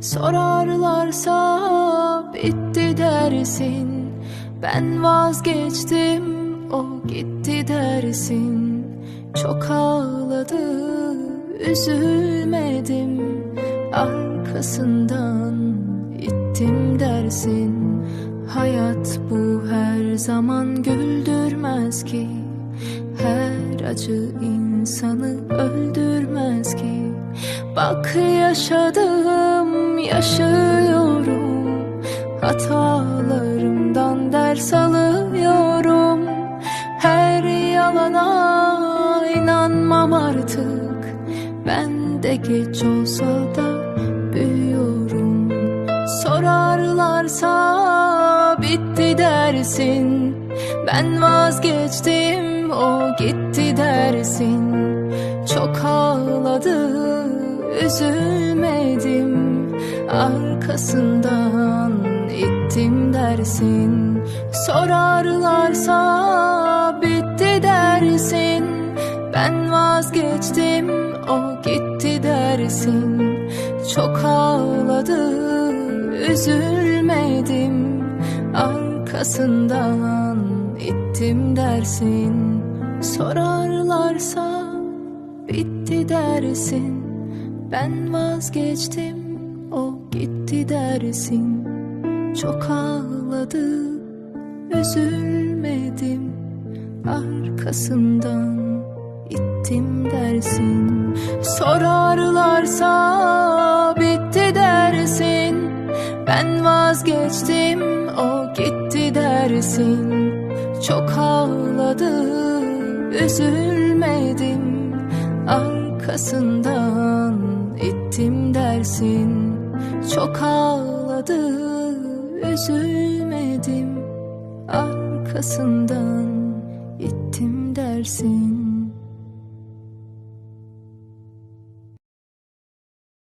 Sorarlarsa bitti dersin. Ben vazgeçtim o gitti dersin. Çok ağladı üzülmedim. Arkasından ittim dersin. Hayat bu her zaman güldürmez ki. Her acı insanı öldürmez ki. Bak yaşadım yaşıyorum. Hatalarımdan ders alıyorum. Her yalana inanmam artık. Ben de geç olsa da büyüyorum. Sorarlarsa bitti dersin. Ben vazgeçtim o gitti dersin. Çok ağladı üzülmedim Arkasından ittim dersin. Sorarlarsa bitti dersin. Ben vazgeçtim o gitti dersin. Çok ağladı üzülmedim. Arkasından ittim dersin. Sorarlarsa bitti dersin. Ben vazgeçtim o gitti dersin Çok ağladı üzülmedim. Arkasından ittim dersin. Sorarlarsa bitti dersin. Ben vazgeçtim o gitti dersin. Çok ağladı üzülmedim. Arkasından ittim dersin Çok ağladı üzülmedim. Arkasından ittim dersin